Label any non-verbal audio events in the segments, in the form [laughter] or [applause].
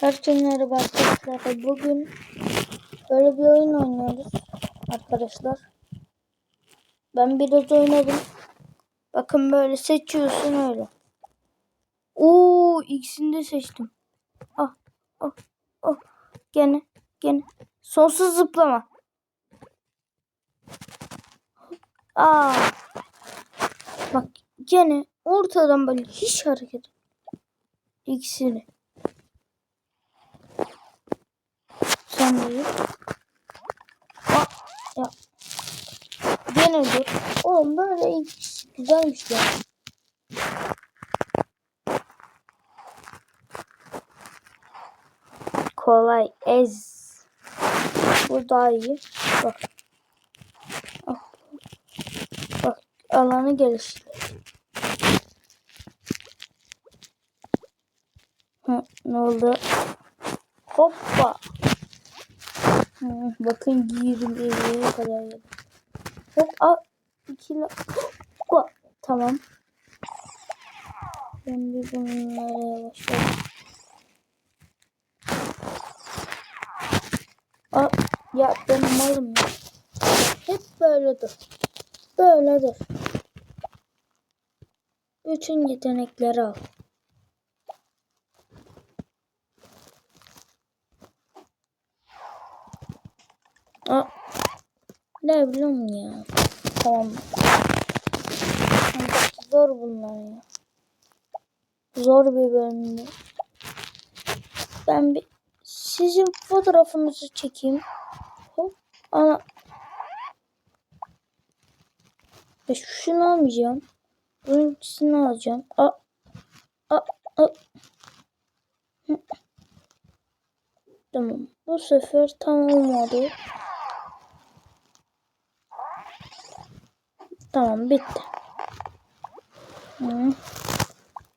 Herkese merhaba arkadaşlar. Bugün böyle bir oyun oynuyoruz arkadaşlar. Ben biraz oynadım. Bakın böyle seçiyorsun öyle. Oo ikisini de seçtim. Ah ah ah. Gene gene. Sonsuz zıplama. Aa. Bak gene ortadan böyle hiç hareket. İkisini. Sen de Aa, ya. Gene dur. Oğlum böyle güzelmiş ya. Kolay ez. Bu daha iyi. Bak. Bak. Bak alanı geliştir. Hı, ne oldu? Hoppa. Hı, bakın girdim evine kadar yedim. [gasps] Hop a iki Hoppa. Tamam. Bir bunları yavaşlayayım. Aa, ya ben malım ya. Hep böyle dur. Böyle dur. Bütün yetenekleri al. Aa, ne biliyorum ya. Tamam. Çok zor bunlar ya. Zor bir bölümde. Ben bir sizin fotoğrafınızı çekeyim. Hop. Ana. Ya şunu almayacağım. Bunun alacağım. A. A. A. Hı. Tamam. Bu sefer tam olmadı. Tamam bitti. Hı.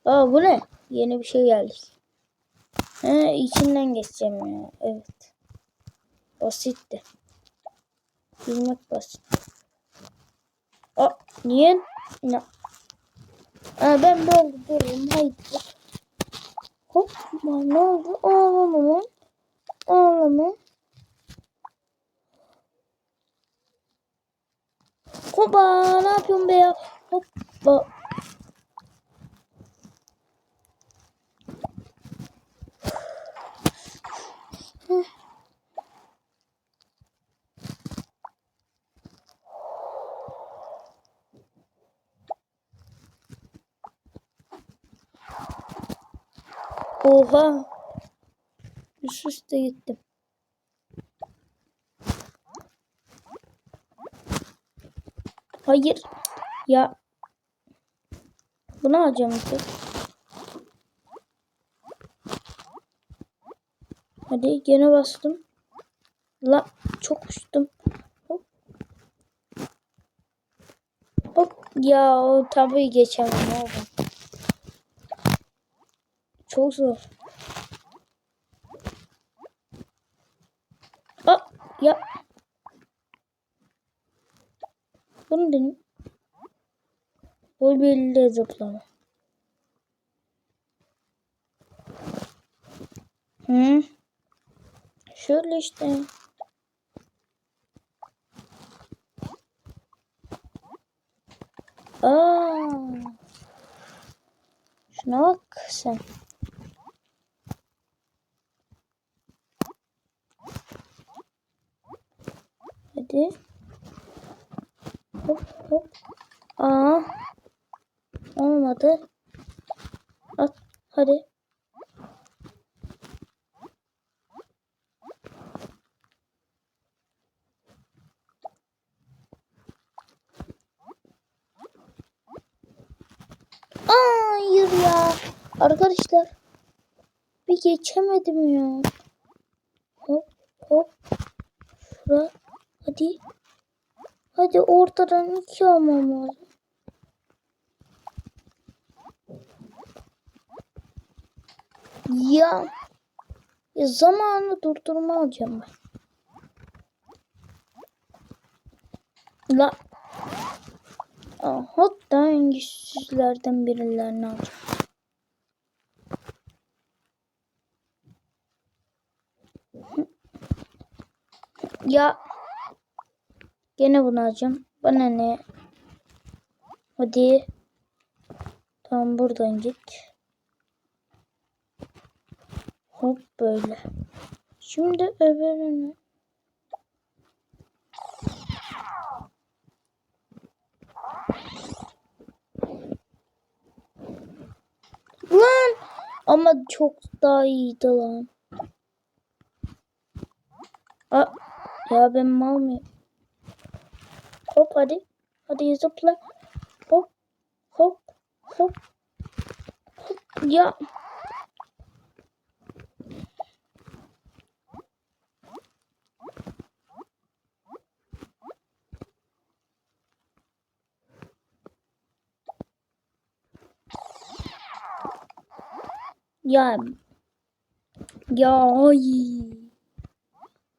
Aa bu ne? Yeni bir şey geldi. He içinden geçeceğim ya. Evet. Basitti. Bilmek basit. Aa niye? Ne? Aa, ben böyle dururum. Haydi. Hop. Ne oldu? Ağlama lan. Hopa ne yapıyorsun be ya? Hoppa. Oha. Üst üste gittim. Hayır. Ya. Bunu alacağım işte. Hadi gene bastım. La çok uçtum. Hop. Hop. Ya o tabii geçemem oğlum. Çok zor. Aa, ya. Bunu deneyim. Bol belli zıplama. Hı. Şöyle işte. Aa. Şuna bak sen. Hadi. Hop hop. Aa. Olmadı. At. Hadi. Hayır ya. Arkadaşlar. Bir geçemedim ya. Hop hop. Şura. Hadi. Hadi ortadan iki almam lazım. Ya. ya zamanı durdurma alacağım ben. La. Hatta güçsüzlerden birilerini alacağım. Ya Gene bunu. Bana ne? Hadi. Tamam buradan git. Hop böyle. Şimdi öbürünü. Lan! Ama çok daha iyiydi lan. Aa, ya ben mal mıyım? Hadi. Hadi zıpla. Hop. Hop. Hop. Hop. Ya. Ya. Ya ay.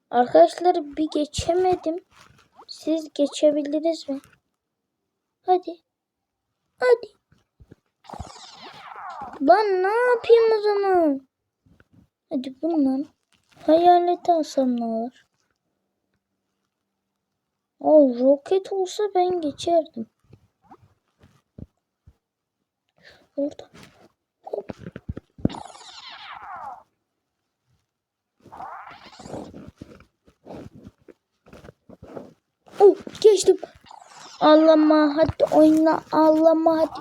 Arkadaşlar bir geçemedim. Siz geçebildiniz mi? Hadi. Hadi. Lan ne yapayım o zaman? Hadi bundan hayaleti alsam ne olur? O roket olsa ben geçerdim. Orada. Hop. Oh, geçtim. Ağlama hadi oyna ağlama hadi.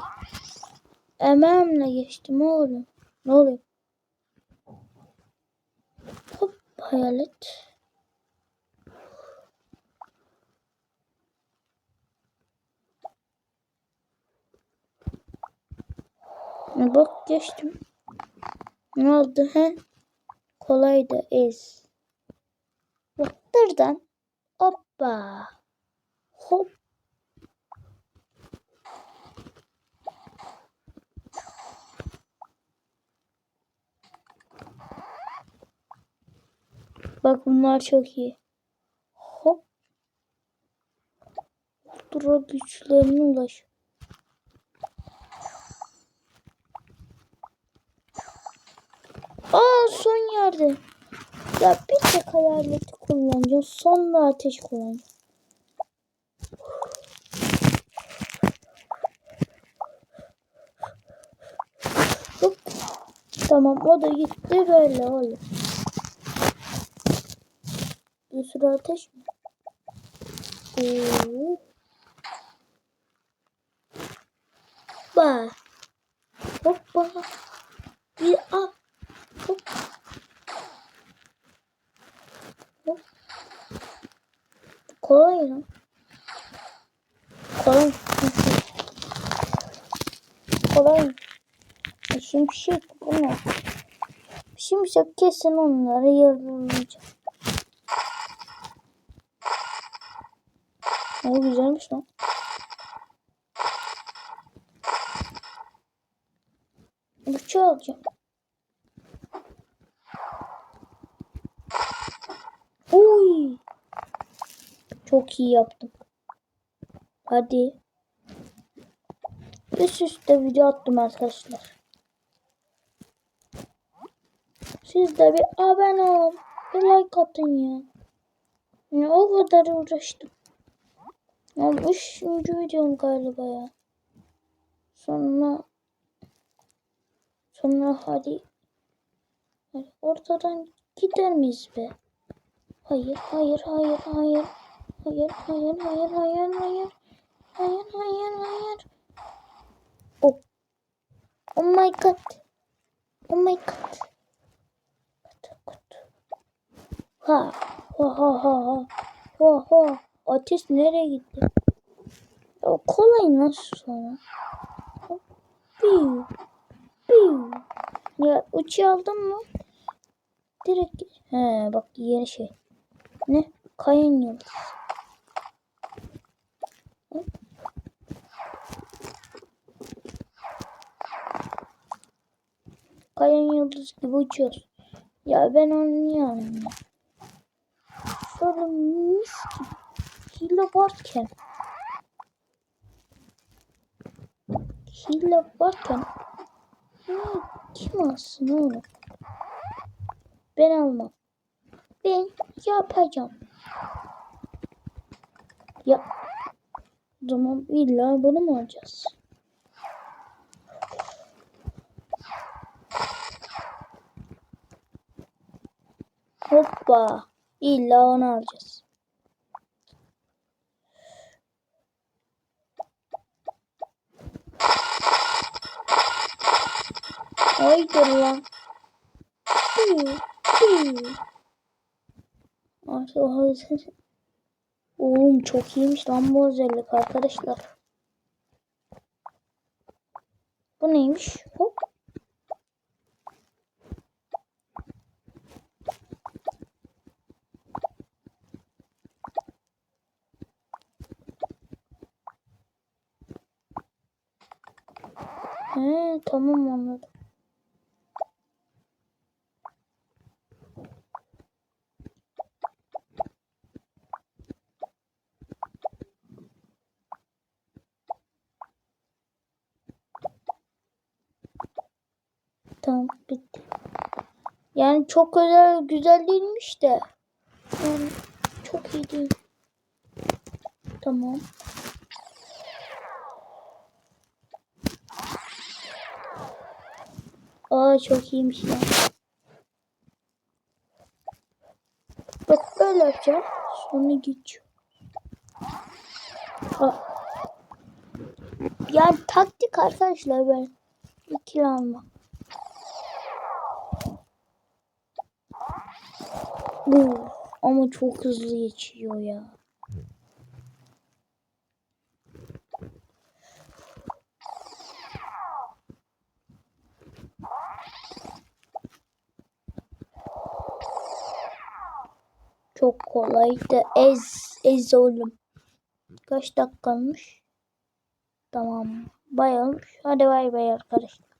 Emeğimle geçtim oğlum. Ne oluyor? Hop hayalet. Bak geçtim. Ne oldu he? Kolaydı ez. Bak buradan. Hoppa. Hop. Bak bunlar çok iyi. Hop. Dura güçlerine ulaş. Aa son yerde. Ya bir tek hayaleti kullanacağım. Sonra ateş kullanacağım. Hop. Tamam o da gitti böyle oğlum. Bir sürü ateş mi? Oo. Ba. Hoppa. Bir a. Hop. Hop. Kolay lan. Kolay. Kolay. Bu ne? Şimşek kesin onları yararlayacak. O güzelmiş lan. Bıçağı alacağım. Uy. Çok iyi yaptım. Hadi. Üst üste video attım arkadaşlar. Siz de bir abone olun. Bir like atın ya. Ya o kadar uğraştım. Ya üçüncü videom galiba ya. Sonra sonra hadi ortadan gider miyiz be? Hayır, hayır, hayır, hayır. Hayır, hayır, hayır, hayır, hayır. Hayır, hayır, hayır. Oh. Oh my god. Oh my god. Ha. Ha ha ha ha. Ha ha. Ateş nereye gitti? Ya kolay nasıl sonra? Piu. Piu. Ya uçu aldın mı? Direkt. He bak yeni şey. Ne? Kayın yıldız. Kayın yıldız gibi uçuyoruz. Ya ben onu niye ya? Şöyle mis hile varken hile varken ya kim alsın oğlum? Ben almam. Ben yapacağım. Ya. O zaman illa bunu mu alacağız? Hoppa. İlla onu alacağız. Haydır lan. Oğlum çok iyiymiş lan bu özellik arkadaşlar. Bu neymiş? Hop. He tamam anladım. Tamam bitti. Yani çok özel güzel değilmiş de. Yani çok iyi değil. Tamam. Aa çok iyiymiş ya. Bak böyle yapacağım. Sonra geçiyor. Aa. Yani taktik arkadaşlar ben. İkili alma. Bu ama çok hızlı geçiyor ya. Çok kolaydı. Ez, ez oğlum. Kaç dakikalmış? Tamam. Bayağı olmuş. Hadi bay bay arkadaşlar.